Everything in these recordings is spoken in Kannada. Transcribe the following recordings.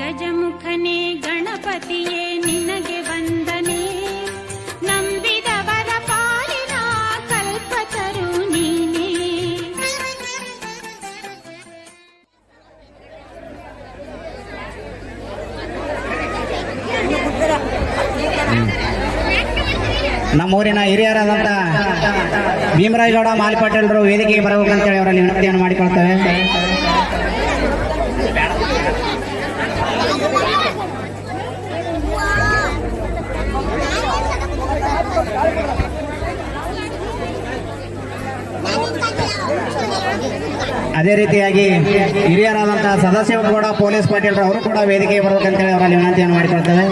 ಗಜಮುಖನೇ ಗಣಪತಿಯೇ ನಿನಗೆ ವಂದನೆ. ನಂಬಿದವರ ಪಾಲಿನ ಕಲ್ಪತರು ನೀನೇ. ನಮ್ಮೂರಿನ ಹಿರಿಯರಾದಂತ ಭೀಮರಾಜ್ ಗೌಡ ಮಾಲಿಪಾಟೀಲರು ವೇದಿಕೆಗೆ ಬರಬೇಕಂತೇಳಿ ಅವರಲ್ಲಿ ವಿನಂತಿಯನ್ನು ಮಾಡಿಕೊಳ್ತೇವೆ. ಅದೇ ರೀತಿಯಾಗಿ ಹಿರಿಯರಾದಂತಹ ಸದಸ್ಯರು ಕೂಡ ಪೊಲೀಸ್ ಪಾಟೀಲ್ ಅವರು ಕೂಡ ವೇದಿಕೆಗೆ ಬರಬೇಕಂತೇಳಿ ಅವರಲ್ಲಿ ವಿನಂತಿಯನ್ನು ಮಾಡಿಕೊಳ್ತೇವೆ.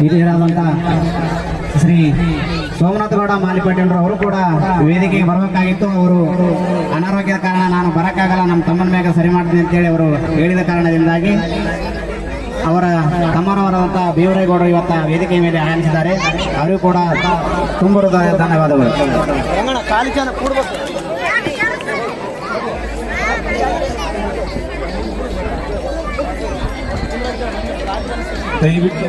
ಹಿರಿಯರಾದಂಥ ಶ್ರೀ ಸೋಮನಾಥ ಗೌಡ ಮಾಲಿಪಾಟೀಲ್ರು ಅವರು ಕೂಡ ವೇದಿಕೆಗೆ ಬರಬೇಕಾಗಿತ್ತು. ಅವರು ಅನಾರೋಗ್ಯದ ಕಾರಣ ನಾನು ಬರೋಕ್ಕಾಗಲ್ಲ ನಮ್ಮ ತಮ್ಮನ ಮ್ಯಾಗ ಸರಿ ಮಾಡ್ತೀನಿ ಅಂತೇಳಿ ಅವರು ಹೇಳಿದ ಕಾರಣದಿಂದಾಗಿ ಅವರ ತಮ್ಮನವರಾದಂಥ ಬೀವರೇಗೌಡ ಇವತ್ತ ವೇದಿಕೆ ಮೇಲೆ ಆಗಮಿಸಿದ್ದಾರೆ. ಅವರಿಗೂ ಕೂಡ ತುಂಬ ಧನ್ಯವಾದಗಳು. ದಯವಿಟ್ಟು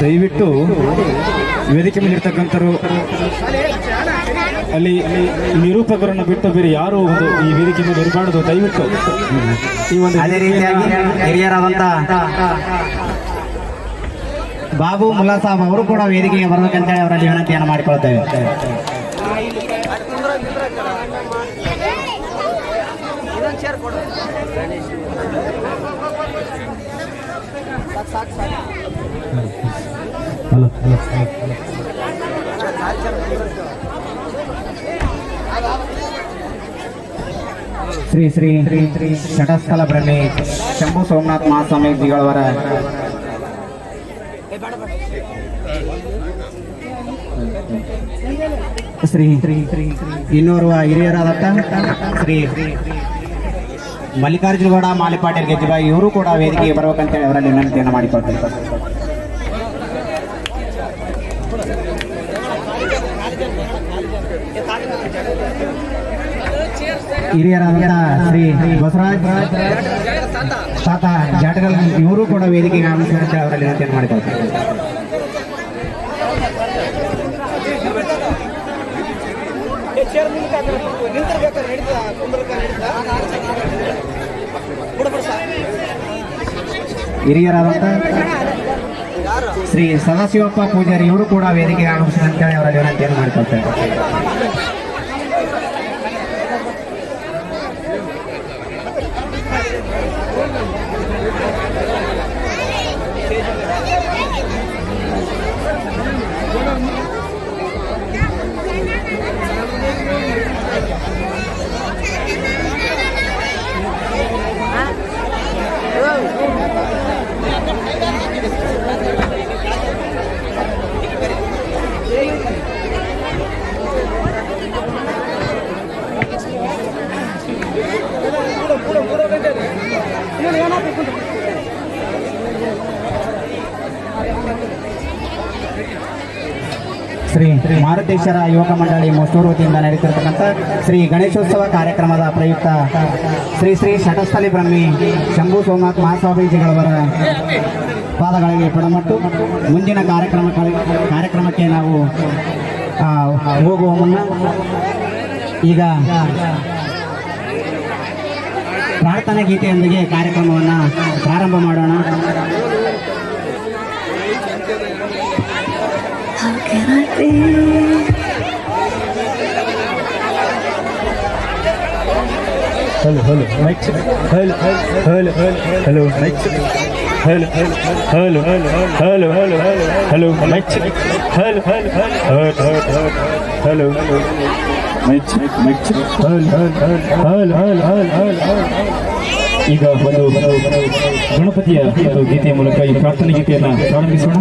ದಯವಿಟ್ಟು ವೇದಿಕೆ ಮೇಲೆ ಇರ್ತಕ್ಕಂಥರು ಅಲ್ಲಿ ನಿರೂಪಕರನ್ನು ಬಿಟ್ಟು ಬೇರೆ ಯಾರು ಒಂದು ಈ ವೇದಿಕೆ ಮೇಲೆ ಇರಬಾರ್ದು ದಯವಿಟ್ಟು. ಈ ಒಂದು ಅದೇ ರೀತಿಯಾಗಿ ಹಿರಿಯರಾದಂತ ಬಾಬು ಮುಲಾಸಾಬ್ ಅವರು ಕೂಡ ವೇದಿಕೆಗೆ ಬರಬೇಕಂತೇಳಿ ಅವರಲ್ಲಿ ವಿನಂತಿಯನ್ನು ಮಾಡಿಕೊಳ್ತೇವೆ ಹಲೋ ಹಲೋ ಶ್ರೀ ಶ್ರೀ ಷಟಸ್ಥಲ ಬ್ರಹ್ಮಿ ಶಂಭು ಸೋಮನಾಥ ಮಹಾಸ್ವಾಮೀಜಿಗಳವರ ಶ್ರೀ ಇನ್ನೋರ್ವ ಹಿರಿಯರಾದಂಥ ಶ್ರೀ ಮಲ್ಲಿಕಾರ್ಜುನಗೌಡ ಮಾಲಿಪಾಟೀಲ್ ಗೆಜ್ಜಿಬಾಯಿ ಇವರು ಕೂಡ ವೇದಿಕೆಗೆ ಬರಬೇಕಂತೇಳಿ ಅವರಲ್ಲಿ ವಿನಂತಿಯನ್ನು ಮಾಡಿಕೊಳ್ತಾರೆ ಹಿರಿಯರಾದ ಶ್ರೀ ಬಸವರಾಜ್ ತಾತ ಜಾಟಗಲ್ ಇವರು ಕೂಡ ವೇದಿಕೆಗೆ ಆಗಮಿಸಿದಂತೆ ಅವರಲ್ಲಿ ವಿನಂತಿಯನ್ನು ಮಾಡಿಕೊಳ್ತಾರೆ ಚೇರ್ ನಿಂತಿರ್ಬೇಕಾದ್ರೆ ನಡೀತದ? ಕುಂದ್ರಕ ನಡೀತದ? ಬಿಡ್ಬಿಡು ಯಾರು? ಶ್ರೀ ಸದಾಶಿವಪ್ಪ ಪೂಜಾರಿ ಇವರು ಕೂಡ ವೇದಿಕೆಗೆ ಆಗಮಿಸಿದಂತೇಳಿ ಅವರ ವಿನಂತಿಯನ್ನು ಮಾಡಿಕೊಳ್ತಾರೆ ಶ್ರೀ ಮಾರುತೇಶ್ವರ ಯುವಕ ಮಂಡಳಿ ಮೋಸ್ಟೂರು ವತಿಯಿಂದ ನಡೆಯುತ್ತಿರತಕ್ಕಂಥ ಶ್ರೀ ಗಣೇಶೋತ್ಸವ ಕಾರ್ಯಕ್ರಮದ ಪ್ರಯುಕ್ತ ಶ್ರೀ ಶ್ರೀ ಶಟಸ್ಥಲಿ ಬ್ರಹ್ಮಿ ಶಂಭು ಸೋಮನಾಥ್ ಮಹಾಸ್ವಾಮೀಜಿಗಳವರ ಪಾದಗಳಿಗೆ ಪಡಮಟ್ಟು ಮುಂದಿನ ಕಾರ್ಯಕ್ರಮ ಕಾರ್ಯಕ್ರಮಕ್ಕೆ ನಾವು ಹೋಗುವ ಮುನ್ನ ಈಗ ಪ್ರಾರ್ಥನಾ ಗೀತೆಯೊಂದಿಗೆ ಕಾರ್ಯಕ್ರಮವನ್ನು ಪ್ರಾರಂಭ ಮಾಡೋಣ. Hello hello hello hello mic hello hello hello hello hello mic hello hello hello hello mic mic hello hello hello hello ಈಗ ಒಂದು ಗಣಪತಿಯ ಒಂದು ಗೀತೆಯ ಮೂಲಕ ಈ ಪ್ರಾರ್ಥನೆ ಗೀತೆಯನ್ನು ಪ್ರಾರಂಭಿಸೋಣ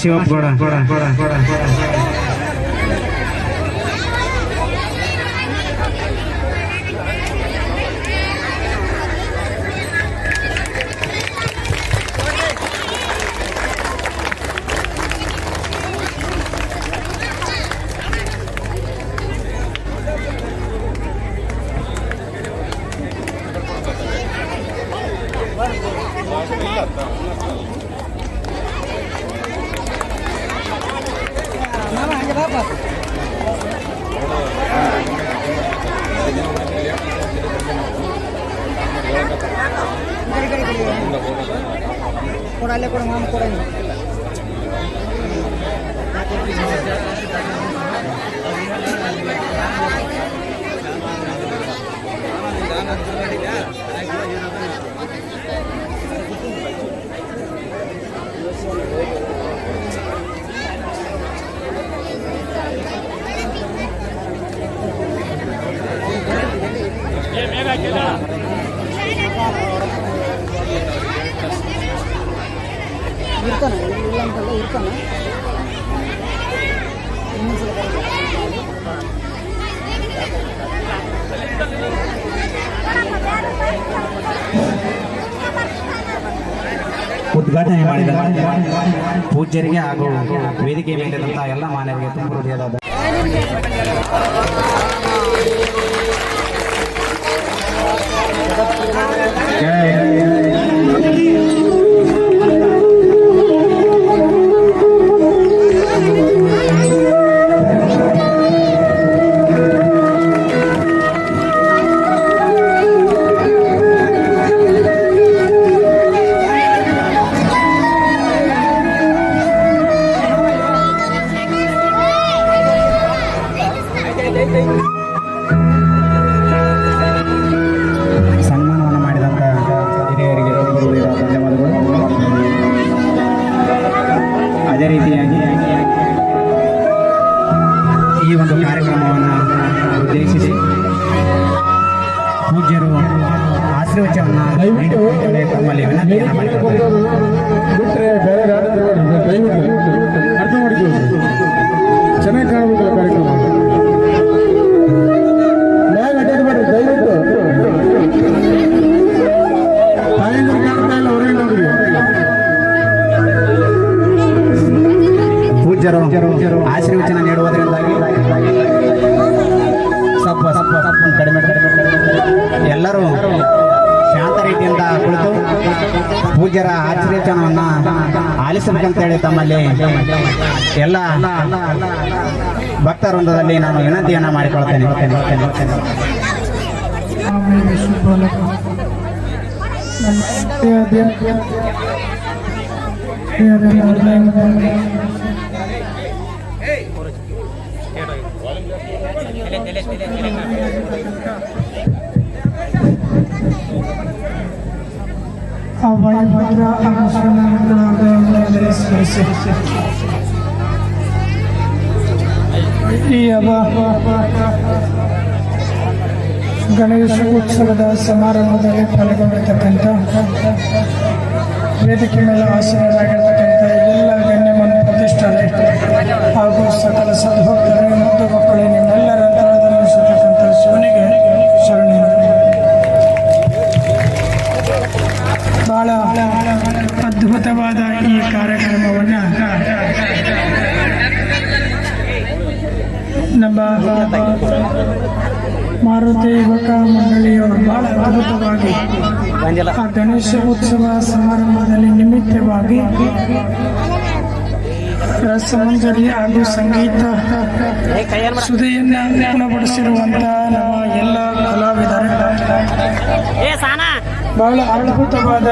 ಸದಾಶಿವಪ್ಪ ಗೌಡ ಕೊಡ ಅಲ್ಲೇ ಕೊಡ ಮಾಮ ಕೊಡ ಇಲ್ಲಿ. ಇರ್ತಾನೆ ಇಲ್ಲ ಅಂತಲ್ಲ ಇರ್ತಾನೆ ಇನ್ನೊಂದ್ಸಲ ಕರೀತಾರೆ. ಉದ್ಘಾಟನೆ ಮಾಡಿದ ಪೂಜ್ಯರಿಗೆ ಹಾಗೂ ವೇದಿಕೆ ಮೇಲಿರುವಂತಹ ಎಲ್ಲ ಮಾನ್ಯರಿಗೆ ತುಂಬ ಹೃದಯದ జై ಆಲಿಸಬೇಕಂತೇಳಿ ಎಲ್ಲ ಭಕ್ತ ವೃಂದದಲ್ಲಿ ನಾನು ವಿನಂತಿಯನ್ನ ಮಾಡಿಕೊಳ್ತೇನೆ. ಭದ್ರ ಹೃದಯಗಳಲ್ಲಿ ಸ್ಮರಿಸಿ ಈ ಹಬ್ಬ ಗಣೇಶ ಉತ್ಸವದ ಸಮಾರಂಭದಲ್ಲಿ ಪಾಲ್ಗೊಂಡಿರ್ತಕ್ಕಂಥ ವೇದಿಕೆ ಮೇಲೆ ಆಸೀನರಾಗಿರ್ತಕ್ಕಂಥ ಎಲ್ಲ ಗಣ್ಯಮಾನ್ಯ ಪ್ರತಿಷ್ಠಾನೆ ಹಾಗೂ ಸಕಲ ಸದ್ಭಕ್ತರು ಮತ್ತು ಮಕ್ಕಳು ಬಹಳ ಅದ್ಭುತವಾದ ಈ ಕಾರ್ಯಕ್ರಮವನ್ನು ನಮ್ಮ ಮಾರುತಿ ಯುವಕ ಮಂಡಳಿಯವರು ಬಹಳ ಅದ್ಭುತವಾಗಿ ಆ ಗಣೇಶ ಉತ್ಸವ ಸಮಾರಂಭದಲ್ಲಿ ನಿಮಿತ್ತವಾಗಿ ರಸಮಂಜರಿ ಹಾಗೂ ಸಂಗೀತ ಸುದೆಯನ್ನು ಉಣಬಡಿಸಿರುವಂತ ನಮ್ಮ ಎಲ್ಲ ಕಲಾವಿದರು. ಬಹಳ ಅದ್ಭುತವಾದ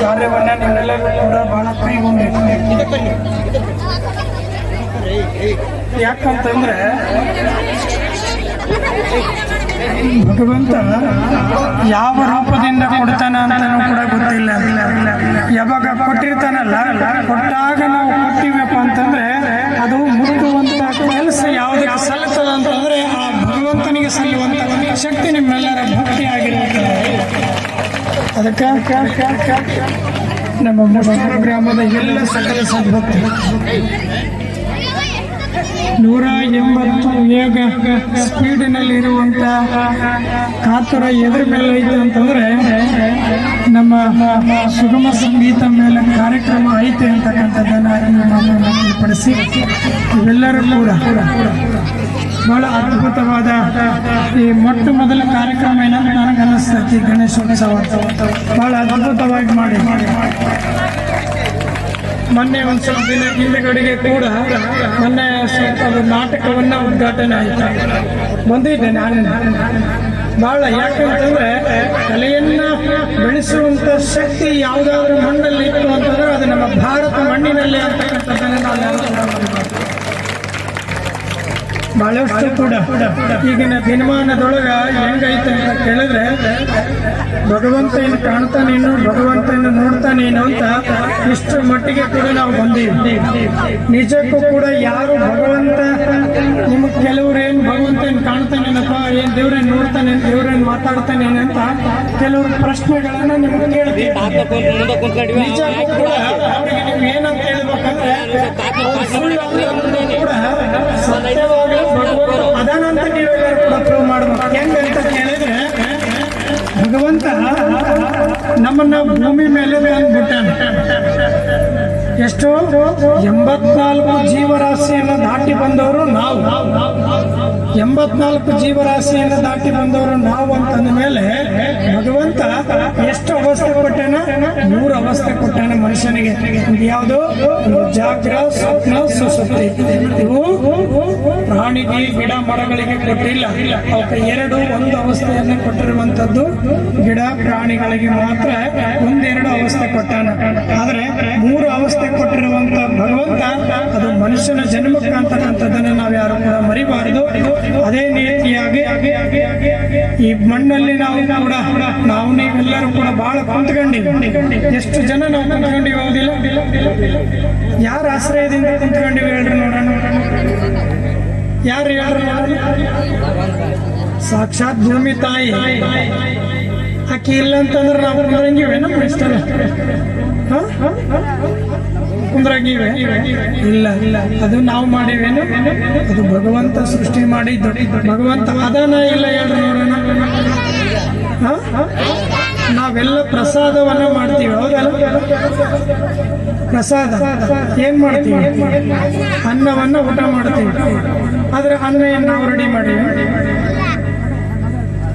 ಕಾರ್ಯವನ್ನು ನೀವೆಲ್ಲರೂ ಕೂಡ ಬಹಳ ಕೈಗೊಂಡಿದ್ದೀರಿ ಯಾಕಂತಂದ್ರೆ, ಭಗವಂತ ಯಾವ ರೂಪದಿಂದ ಕೊಡ್ತಾನ ಅಂತ ಕೂಡ ಗೊತ್ತಿಲ್ಲ. ಯಾವಾಗ ಕೊಟ್ಟಿರ್ತಾನಲ್ಲ, ಕೊಟ್ಟಾಗ ನಾವು ಕೊಟ್ಟಿವಪ್ಪ ಅಂತಂದ್ರೆ, ಅದು ಮುಟ್ಟುವಂತ ಕೆಲಸ ಯಾವುದಕ್ಕೆ ಸಲ್ಲುತ್ತದೆ ಅಂತಂದ್ರೆ ಆ ಭಗವಂತನಿಗೆ ಸಲ್ಲುವಂತ ಶಕ್ತಿ ನಿಮ್ಮೆಲ್ಲರ ಭಕ್ತಿ ಆಗಿರುತ್ತದೆ ಅದಕ್ಕೆ ನಮ್ಮ ಮುಸ್ಲಿಂ ಗ್ರಾಮದ ಎಲ್ಲ ಸಕಲ ಸದ್ಭಕ್ತರು ನೂರ ಎಂಬತ್ತು ವೇಗ ಸ್ಪೀಡಿನಲ್ಲಿ ಇರುವಂತ ಕಾತುರ ಎದುರ ಮೇಲೆ ಐತೆ ಅಂತಂದ್ರೆ ನಮ್ಮ ಸುಗಮ ಸಂಗೀತ ಮೇಲೆ ಕಾರ್ಯಕ್ರಮ ಐತೆ ಅಂತಕ್ಕಂಥದ್ದನ್ನು ಪಡಿಸಿ ಇವೆಲ್ಲರೂ ಕೂಡ ಬಹಳ ಅದ್ಭುತವಾದ ಈ ಮೊಟ್ಟ ಮೊದಲ ಕಾರ್ಯಕ್ರಮ ಏನಂತ ನನಗೆ ಅನ್ನಿಸ್ತೈತಿ ಗಣೇಶೋತ್ಸವ ಬಹಳ ಅದ್ಭುತವಾಗಿ ಮಾಡಿ. ಮೊನ್ನೆ ಒಂದು ಸ್ವಲ್ಪ ದಿನ ಹಿಂದೆಗಡೆಗೆ ಕೂಡ ಮೊನ್ನೆ ಸ್ವಲ್ಪ ನಾಟಕವನ್ನ ಉದ್ಘಾಟನೆ ಆಯಿತು. ಬಂದಿದ್ದೆ ನಾನು. ಬಹಳ ಯಾಕಂತಂದ್ರೆ ಕಲೆಯನ್ನ ಬೆಳೆಸುವಂತ ಶಕ್ತಿ ಯಾವುದಾದ್ರೂ ಮಣ್ಣಲ್ಲಿ ಇತ್ತು ಅಂತಂದ್ರೆ ಅದು ನಮ್ಮ ಭಾರತ ಮಣ್ಣಿನಲ್ಲಿ ಅಂತಕ್ಕಂಥದ್ದನ್ನ ನಾವು. ಬಹಳಷ್ಟು ಕೂಡ ಈಗಿನ ದಿನಮಾನದೊಳಗೆ ಹೆಂಗೈತೆ ಅಂತ ಕೇಳಿದ್ರೆ ಭಗವಂತ ಏನು ಕಾಣ್ತಾನೇನು ಭಗವಂತ ಏನು ನೋಡ್ತಾನೇನು ಅಂತ ಇಷ್ಟು ಮಟ್ಟಿಗೆ ಕೂಡ ನಾವು ಬಂದೀವಿ. ನಿಜಕ್ಕೂ ಕೂಡ ಯಾರು ಭಗವಂತ ನಿಮಗೆ ಕೆಲವ್ರು ಏನು ಭಗವಂತ ಏನು ಕಾಣ್ತಾನೇನಪ್ಪ ಏನು ದೇವ್ರೇನು ನೋಡ್ತಾನೆ ದೇವ್ರೇನು ಮಾತಾಡ್ತಾನೇನು ಅಂತ ಕೆಲವರು ಪ್ರಶ್ನೆಗಳನ್ನ ನಿಮ್ಗೆ ಕೇಳ್ತೀವಿ. ನಿಜಕ್ಕೂ ಕೂಡ ಅವ್ರಿಗೆ ನೀವು ಏನಂತ ಹೇಳ್ಬೇಕಂದ್ರೆ ಅದಾನಂತ ನೀವೆಲ್ಲರೂ ಕೂಡ ಪ್ರೂವ್ ಮಾಡ್ಬೇಕು ಹೆಂಗಂತ ಕೇಳಿದ್ರೆ ಭಗವಂತ ನಮ್ಮನ್ನ ಭೂಮಿ ಮೇಲೆ ತಂದ್ಬಿಟ್ಟಾನ ಎಷ್ಟು ಎಂಬತ್ನಾಲ್ಕು ಜೀವರಾಶಿಯನ್ನು ದಾಟಿ ಬಂದವರು ನಾವು. ಎಂಬತ್ನಾಲ್ಕು ಜೀವರಾಶಿಯನ್ನು ದಾಟಿ ಬಂದವರು ನಾವು ಅಂತಂದ ಮೇಲೆ ಭಗವಂತ ಎಷ್ಟು ಅವಸ್ಥೆ ಕೊಟ್ಟಾನ ಮೂರು ಅವಸ್ಥೆ ಕೊಟ್ಟಾನ ಮನುಷ್ಯನಿಗೆ ಯಾವುದು? ಜಾಗ್ರ ಸ್ವಪ್ನ ಸುಸುಪ್ತಿ ಇವು ಪ್ರಾಣಿಗೆ ಗಿಡ ಮರಗಳಿಗೆ ಕೊಟ್ಟಿಲ್ಲ. ಅವಕ್ಕೆ ಎರಡು, ಒಂದು ಅವಸ್ಥೆಯನ್ನು ಕೊಟ್ಟಿರುವಂತದ್ದು ಗಿಡ ಪ್ರಾಣಿಗಳಿಗೆ ಮಾತ್ರ ಒಂದೆರಡು ಅವಸ್ಥೆ ಕೊಟ್ಟಾನ. ಆದ್ರೆ ಮೂರು ಅವಸ್ಥೆ ಕೊಟ್ಟಿರುವಂತ ಭಗವಂತ ಅದು ಮನುಷ್ಯನ ಜನ್ಮಕ್ಕೆ ಅಂತಕ್ಕಂಥದ್ದನ್ನ ನಾವು ಯಾರು ಕೂಡ ಮರಿಬಾರದು. ಅದೇ ರೀತಿಯಾಗಿ ಈ ಮಣ್ಣಲ್ಲಿ ನಾವು ಕೂಡ, ನಾವು ನೀವೆಲ್ಲರೂ ಕೂಡ ಬಹಳ ಕುಂತ್ಕೊಂಡಿವಿ ಎಷ್ಟು ಜನ ನಾವು ಕುಂತ್ಕೊಂಡಿವಿ ಹೌದಿಲ್ಲ ಯಾರ ಆಶ್ರಯದಿಂದ ಕುಂತ್ಕೊಂಡಿವಿ ಹೇಳ್ರಿ ನೋಡೋಣ ಯಾರು ಹೇಳ್ರಿ? ಸಾಕ್ಷಾತ್ ಭೂಮಿ ತಾಯಿ. ಆಕಿ ಇಲ್ಲ ಅಂತಂದ್ರೆ ನಾವು ಕುಂದ್ರಂಗಿವೆ ನಮ್ಮ ಇಷ್ಟಲ್ಲ ಹ? ಕುಂದ್ರಂಗಿವೆ. ಇಲ್ಲ ಇಲ್ಲ. ಅದು ನಾವು ಮಾಡಿವೇನು. ಅದು ಭಗವಂತ ಸೃಷ್ಟಿ ಮಾಡಿದ್ದು. ಭಗವಂತ ಅದಾನ ಇಲ್ಲ ಹೇಳ್ರಿ ನೋಡೋಣ? ನಾವೆಲ್ಲ ಪ್ರಸಾದವನ್ನ ಮಾಡ್ತೀವಿ. ಹೌದಲ್ಲ ಪ್ರಸಾದ. ಏನ್ ಮಾಡ್ತೀವಿ? ಅನ್ನವನ್ನ ಊಟ ಮಾಡ್ತೀವಿ. ಆದ್ರೆ ಅನ್ನ ಏನ್ ನಾವು ರೆಡಿ ಮಾಡಿ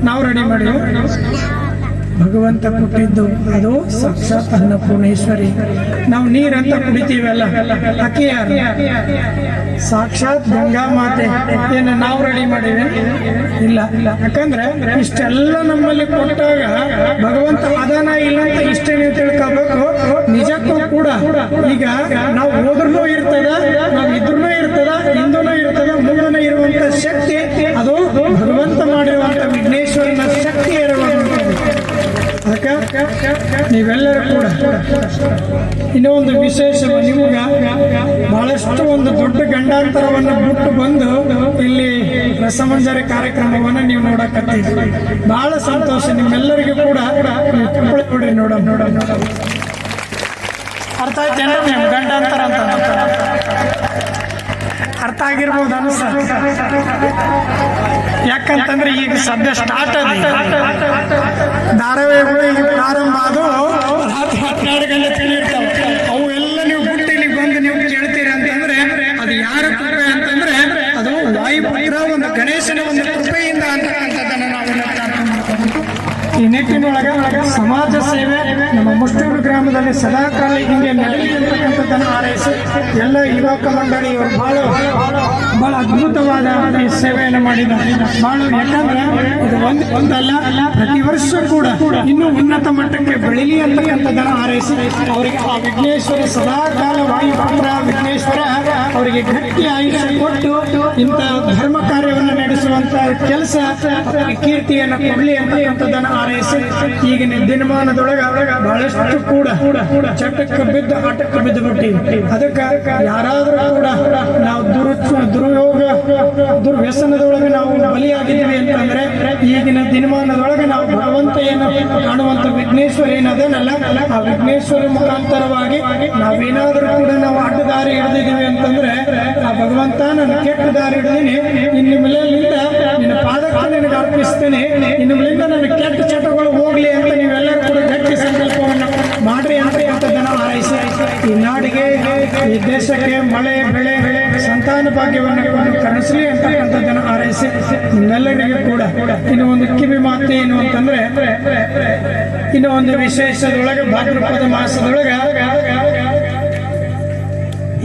ನಾವು ರೆಡಿ ಮಾಡಿ ಭಗವಂತ ಕೊಟ್ಟಿದ್ದು ಅದು ಸಾಕ್ಷಾತ್ ಅನ್ನಪೂರ್ಣೇಶ್ವರಿ. ನಾವು ನೀರಂತ ಕುಡಿತೀವಲ್ಲ? ಅಕ್ಕಿ ಸಾಕ್ಷಾತ್ ಗಂಗಾ ಮಾತೆ ಏನು ನಾವು ರೆಡಿ ಮಾಡಿವೆ. ಇಲ್ಲ. ಇಲ್ಲ ಯಾಕಂದ್ರೆ ಇಷ್ಟೆಲ್ಲ ನಮ್ಮಲ್ಲಿ ಕೊಟ್ಟಾಗ ಭಗವಂತ ಅದಾನ ಇಲ್ಲ ಅಂತ ಇಷ್ಟೇ ನೀವು ತಿಳ್ಕೋಬೇಕು. ನಿಜಕ್ಕೂ ಕೂಡ ಈಗ ನಾವು ಹೋದ್ರೂ ಇರ್ತದ ಇನ್ನೂ ಒಂದು ವಿಶೇಷ ನಿಮ್ಗೆ. ಬಹಳಷ್ಟು ಒಂದು ದೊಡ್ಡ ಗಂಡಾಂತರವನ್ನು ಬಿಟ್ಟು ಬಂದು ಇಲ್ಲಿ ರಸಮಂಜರಿ ಕಾರ್ಯಕ್ರಮವನ್ನು ನೀವು ನೋಡಕತ್ತೀರಿ. ಬಹಳ ಸಂತೋಷ. ನಿಮ್ಮೆಲ್ಲರಿಗೂ ಕೂಡ ನೋಡ ನೋಡ ನೋಡ ಅರ್ಥ ಆಯ್ತು ಗಂಡಾಂತರ ಅಂತ ಅರ್ಥ ಆಗಿರ್ಬೋದು ಅನ್ಸ ಯಾಕಂತಂದ್ರೆ ಈಗ ಸದ್ಯ ಸ್ಟಾರ್ಟ್ ಧಾರಾವಾಹಿಗಳು ಈಗ ಪ್ರಾರಂಭ ಅದು ರಾತ್ರಿ ಹನ್ನೆರಡು ಗಂಟೆ ತಿಳಿರ್ತಾವೆ ಅವು ಎಲ್ಲ ನೀವು ಬಿಟ್ಟು ಇಲ್ಲಿ ಬಂದು ನೀವು ಕೇಳ್ತೀರಿ ಅಂತಂದ್ರೆ ಅದು ಯಾರ ಅಂತಂದ್ರೆ ಅದು ವಾಯುಪುತ್ರ ಒಂದು ಗಣೇಶನ ಒಂದು ಕೃಪೆಯಿಂದ ಅಂತಕ್ಕಂಥದ್ದನ್ನ ನಾವೆಲ್ಲ ಪ್ರಾರ್ಥನೆ ಮಾಡ್ಕೊಂಡು ಈ ನಿಟ್ಟಿನೊಳಗೆ ಸಮಾಜ ಸೇವೆ ನಮ್ಮ ಮುಷ್ಟೂರು ಗ್ರಾಮದಲ್ಲಿ ಸದಾಕಾಲ ಹಿಂಗೆ ನಡೆಯಲಿ ಹಾರೈಸಿ ಎಲ್ಲ ಯುವಕ ಮಂಡಳಿಯವರು ಬಹಳ ಬಹಳ ಅದ್ಭುತವಾದ ಈ ಸೇವೆಯನ್ನು ಮಾಡಿದ್ದಾರೆ. ಬಹಳ ಯಾಕಂದ್ರೆ ಇದು ಒಂದು ಒಂದಲ್ಲ, ಪ್ರತಿ ವರ್ಷ ಕೂಡ ಇನ್ನೂ ಉನ್ನತ ಮಟ್ಟಕ್ಕೆ ಬೆಳಿಲಿ ಅಂತಕ್ಕಂಥದ್ದನ್ನು ಹಾರೈಸಿ ಅವರಿಗೆ ಆ ವಿಘ್ನೇಶ್ವರ ಸದಾಕಾಲ ವಾಯುಪುತ್ರ ವಿಘ್ನೇಶ್ವರ ಅವರಿಗೆ ಗಟ್ಟಿ ಆಯುಷ್ಯ ಕೊಟ್ಟು ಇಂಥ ಧರ್ಮ ಕಾರ್ಯವನ್ನು ನಡೆಸುವಂತ ಕೆಲಸ ಕೀರ್ತಿಯನ್ನು ಕೊಡ್ಲಿ ಅಂತಕ್ಕಂಥದ್ದನ್ನು ಆರೈಸಿ, ಈಗಿನ ದಿನಮಾನದೊಳಗೆ ಬಹಳಷ್ಟು ಕೂಡ ಚಟಕ್ಕೆ ಬಿದ್ದು ಆಟಕ್ಕೆ ಬಿದ್ದು ಬಿಟ್ಟಿವಿ. ಅದಕ್ಕೆ ಯಾರಾದರೂ ಕೂಡ ನಾವು ದುರು ದುರ್ಯೋಗ, ದುರ್ವ್ಯಸನದೊಳಗೆ ನಾವು ಬಲಿಯಾಗಿದ್ದೀವಿ ಅಂತಂದ್ರೆ ಈಗಿನ ದಿನಮಾನದೊಳಗೆ ನಾವು ಭಗವಂತ ಏನ ಕಾಣುವಂತ ವಿಘ್ನೇಶ್ವರ ಏನದನಲ್ಲ? ಆ ವಿಘ್ನೇಶ್ವರ ಮುಖಾಂತರವಾಗಿ ನಾವೇನಾದರೂ ಕೂಡ ನಾವು ಅಡ್ಡದಾರಿ ಹಿಡಿದಿದ್ದೀವಿ ಅಂತಂದ್ರೆ ಆ ಭಗವಂತ ನನ್ನ ಕೆಟ್ಟ ದಾರಿ ಹಿಡಿದೀನಿ. ಇನ್ನು ಮೇಲಿಂದ ನಿನ್ನ ಪಾದಕ್ಕೆ ನಿನಗೆ ಅರ್ಪಿಸ್ತೇನೆ. ಇನ್ನು ಮೇಲಿಂದ ನನ್ನ ಕೆಟ್ಟ ಚಟಗಳು ಹೋಗ್ಲಿ ಅಂತ ನೀವೆಲ್ಲರೂ ಕೂಡ ಗಟ್ಟಿ ಸಂಕಲ್ಪವನ್ನು ಮಾಡ್ರಿ ಅಂತ ಹಾರೈಸಿ. ಈ ನಾಡಿಗೆ, ಈ ದೇಶಕ್ಕೆ ಮಳೆ ಬೆಳೆ ಬೆಳೆ ಸಂತಾನ ಭಾಗ್ಯವನ್ನು ಕರುಣಿಸಲಿ ಅಂತಕ್ಕಂಥದ್ದನ್ನು ಆರೈಸಿ ನಿಮ್ಮೆಲ್ಲರಿಗೂ ಕೂಡ ಇನ್ನು ಒಂದು ಕಿವಿ ಮಾತು ಏನು ಅಂತಂದ್ರೆ ಇನ್ನು ಒಂದು ವಿಶೇಷದೊಳಗೆ ಭಾದ್ರಪದ ಮಾಸದೊಳಗೆ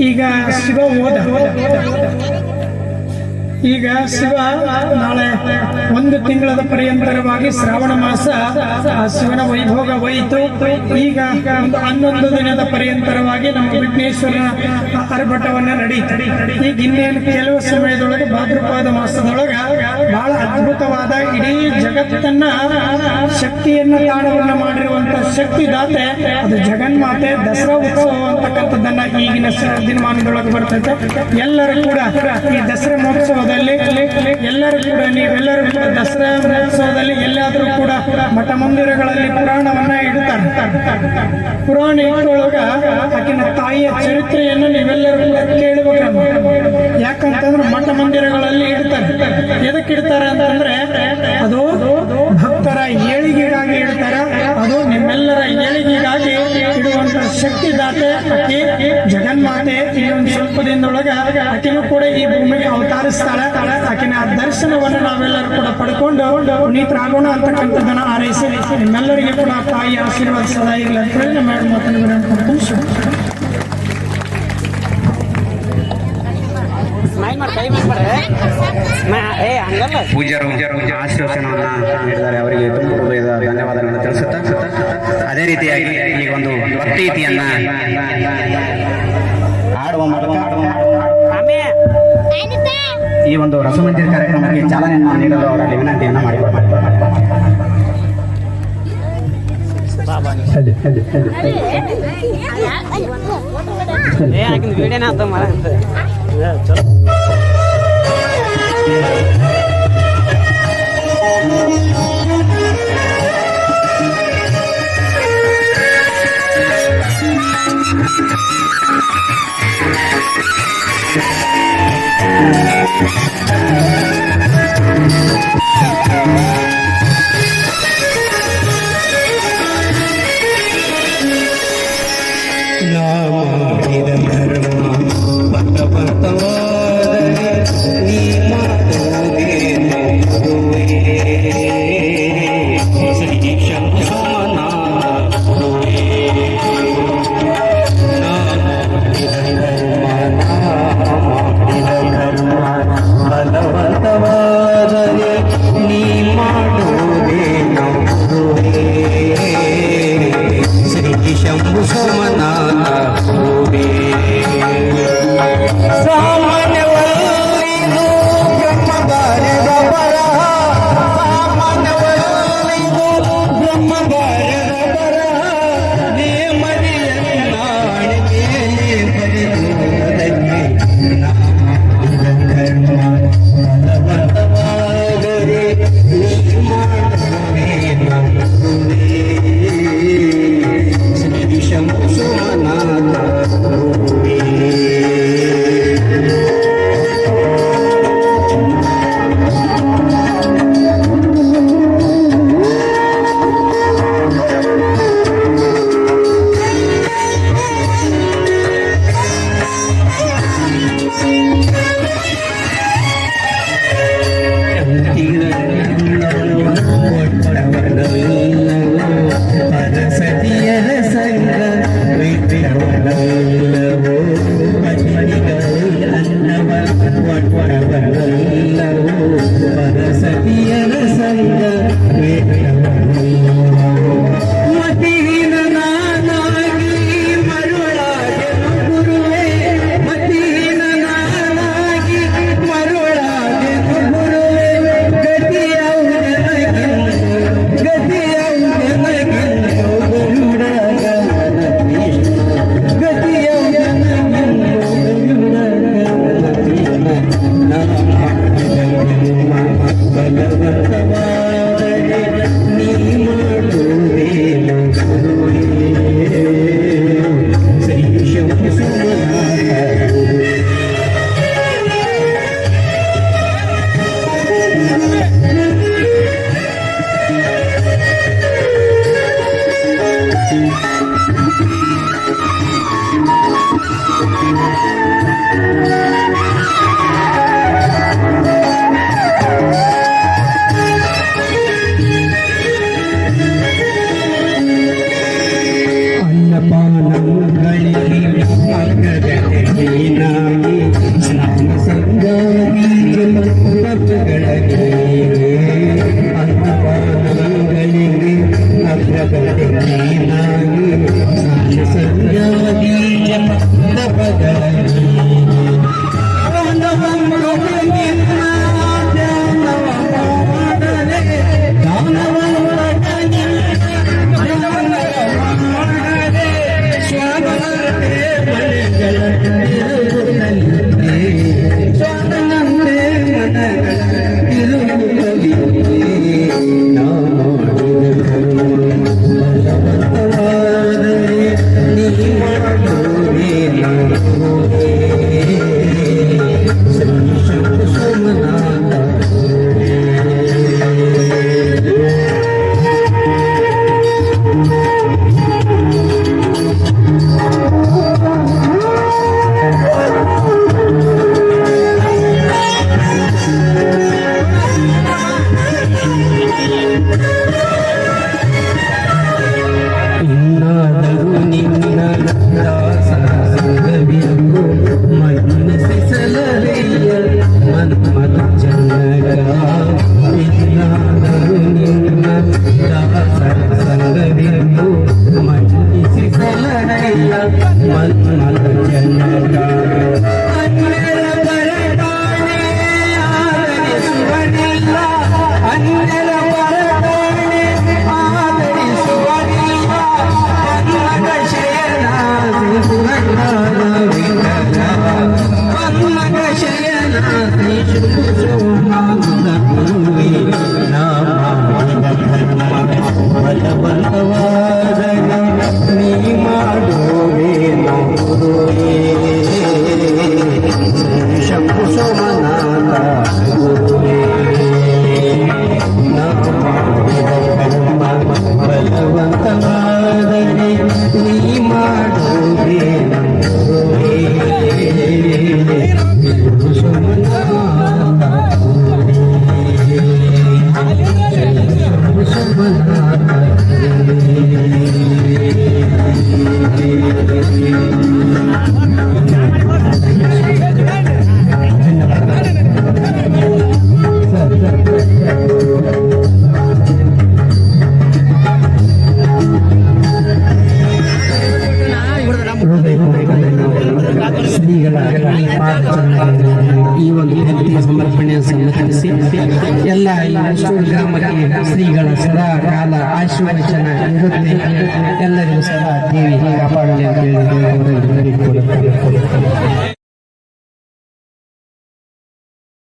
ಈಗ ಶಿವ ಹೋದ ಈಗ ಶಿವ ನಾಳೆ ಒಂದು ತಿಂಗಳದ ಪರ್ಯಂತರವಾಗಿ ಶ್ರಾವಣ ಮಾಸ ಶಿವನ ವೈಭೋಗ ಹೋಯಿತು. ಈಗ ಒಂದು ಹನ್ನೊಂದು ದಿನದ ಪರ್ಯಂತರವಾಗಿ ನಮ್ಮ ವಿಘ್ನೇಶ್ವರನ ಅರ್ಭಟವನ್ನ ನಡೀತು ಈಗ ಇನ್ನೇನು ಕೆಲವು ಸಮಯದೊಳಗೆ ಭಾದ್ರಪಾದ ಮಾಸದೊಳಗೆ ಬಹಳ ಅದ್ಭುತವಾದ ಇಡೀ ಜಗತ್ತನ್ನ ಶಕ್ತಿಯನ್ನ ತಾಣವನ್ನ ಮಾಡಿರುವಂತ ಶಕ್ತಿ ದಾತೆ ಅದು ಜಗನ್ಮಾತೆ ದಸರಾ ಉತ್ಸವ ಅಂತಕ್ಕಂಥದ್ದನ್ನ ಈಗಿನ ದಿನಮಾನದೊಳಗೆ ಬರ್ತೈತೆ. ಎಲ್ಲರೂ ಕೂಡ ಈ ದಸರಾ ಮಹೋತ್ಸವದಲ್ಲಿ ಎಲ್ಲರೂ ಕೂಡ ನೀವೆಲ್ಲರೂ ಕೂಡ ದಸರಾ ಮಹೋತ್ಸವದಲ್ಲಿ ಎಲ್ಲಾದರೂ ಕೂಡ ಮಠ ಮಂದಿರಗಳಲ್ಲಿ ಪುರಾಣವನ್ನ ಇಡ್ತಾರೆ. ಪುರಾಣ ಇಟ್ಟೊಳಗ ಆಕಿನ ತಾಯಿಯ ಚರಿತ್ರೆಯನ್ನು ನೀವೆಲ್ಲರೂ ಕೂಡ ಕೇಳಬೇಕು ಯಾಕಂತಂದ್ರೆ ಮಠ ಮಂದಿರಗಳಲ್ಲಿ ಇಡ್ತಾರೆ. ಎದಕ್ಕೆ ಇಡ್ತಾರೆ ಅಂತಂದ್ರೆ ಅದು ಭಕ್ತರ ಏಳಿಗೆಗಾಗಿ ಶಕ್ತಿ ದಾತೆ ಅಕ್ಕಿ ಜಗನ್ಮಾತೆ ಇನ್ನೊಂದು ಸ್ವಲ್ಪ ದಿನದೊಳಗ ಆಕೆನೂ ಕೂಡ ಈ ಭೂಮಿಗೆ ಅವತರಿಸ್ತಾಳೆ. ಆ ದರ್ಶನವನ್ನು ನಾವೆಲ್ಲರೂ ಕೂಡ ಪಡ್ಕೊಂಡು ಪುನೀತರಾಗೋಣ ಜನ ಆರೈಸಿ ನಿಮ್ಮೆಲ್ಲರಿಗೂ ಕೂಡ ತಾಯಿ ಆಶೀರ್ವಾದ ಸದಾ ಇರಲಿ ಅಂತ ಹೇಳಿ ನಮ್ಮ ಮಾತನ್ನು ಪೂಜ್ಯರು ಆಶೀರ್ವಚನವನ್ನ ನೀಡಿದ್ದಾರೆ ಅವರಿಗೆ ತುಂಬ ಹೃದಯದ ಧನ್ಯವಾದಗಳನ್ನು ತಿಳಿಸುತ್ತಾ ಅದೇ ರೀತಿಯಾಗಿ ಈ ಒಂದು ಭಕ್ತಿಯನ್ನ ಆಡುವ ಮೂಲಕ ಈ ಒಂದು ರಸಮಂಜರಿ ಕಾರ್ಯಕ್ರಮಕ್ಕೆ ಚಾಲನೆಯನ್ನು ನೀಡಲು ಅವರಲ್ಲಿ ವಿನಂತಿಯನ್ನ Yeah.